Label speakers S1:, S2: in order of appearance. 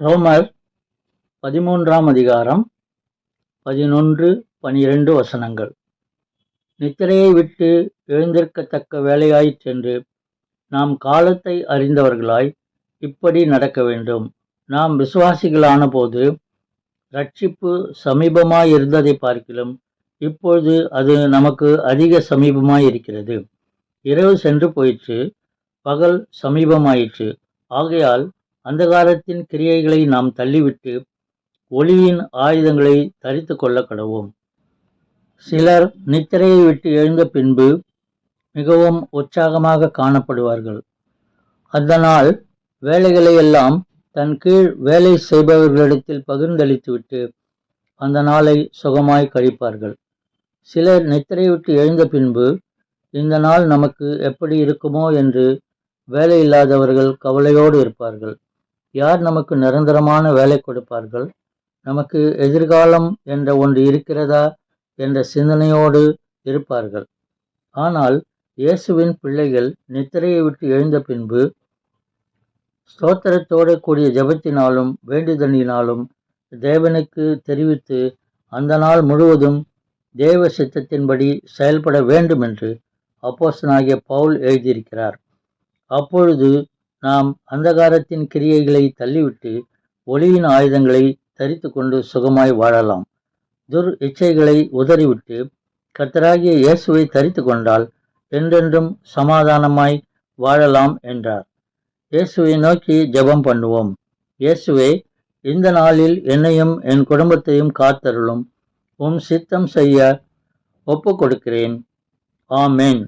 S1: ரோமர் பதிமூன்றாம் அதிகாரம் பதினொன்று பனிரெண்டு வசனங்கள். நித்திரையை விட்டு எழுந்திருக்கத்தக்க வேலையாய்ச் சென்று நாம் காலத்தை அறிந்தவர்களாய் இப்படி நடக்க வேண்டும். நாம் விசுவாசிகளான போது ரட்சிப்பு சமீபமாய் இருந்ததை பார்க்கிலும் இப்பொழுது அது நமக்கு அதிக சமீபமாய் இருக்கிறது. இரவு சென்று போயிற்று பகல் சமீபமாயிற்று. ஆகையால் அந்தகாரத்தின் கிரியைகளை நாம் தள்ளிவிட்டு ஒளியின் ஆயுதங்களை தரித்து கொள்ள கடவோம். சிலர் நித்திரையை விட்டு எழுந்த பின்பு மிகவும் உற்சாகமாக காணப்படுவார்கள். அதனால் வேலைகளை எல்லாம் தன் கீழ் வேலை செய்பவர்களிடத்தில் பகிர்ந்தளித்துவிட்டு அந்த நாளை சுகமாய் கழிப்பார்கள். சிலர் நித்திரை விட்டு எழுந்த பின்பு இந்த நாள் நமக்கு எப்படி இருக்குமோ? என்று வேலை இல்லாதவர்கள் கவலையோடு இருப்பார்கள். யார் நமக்கு நிரந்தரமான வேலை கொடுப்பார்கள்? நமக்கு எதிர்காலம் என்ற ஒன்று இருக்கிறதா என்ற சிந்தனையோடு இருப்பார்கள். ஆனால் இயேசுவின் பிள்ளைகள் நித்திரையை விட்டு எழுந்த பின்பு ஸ்தோத்திரத்தோடு கூடிய ஜெபத்தினாலும் வேண்டுதலினாலும் தேவனுக்கு தெரிவித்து அந்த நாள் முழுவதும் தேவ சித்தத்தின்படி செயல்பட வேண்டும் என்று அப்போசனாகிய பவுல் எழுதியிருக்கிறார். அப்பொழுது நாம் அந்தகாரத்தின் கிரியைகளை தள்ளிவிட்டு ஒளியின் ஆயுதங்களை தரித்து கொண்டு சுகமாய் வாழலாம். துர் இச்சைகளை உதறிவிட்டு கத்தராகிய இயேசுவை தரித்து கொண்டால் என்றென்றும் சமாதானமாய் வாழலாம் என்றார். இயேசுவை நோக்கி ஜெபம் பண்ணுவோம். இயேசுவே இந்த நாளில் என்னையும் என் குடும்பத்தையும் காத்தருளும். உம் சித்தம் செய்ய ஒப்பு கொடுக்கிறேன் ஆமேன்.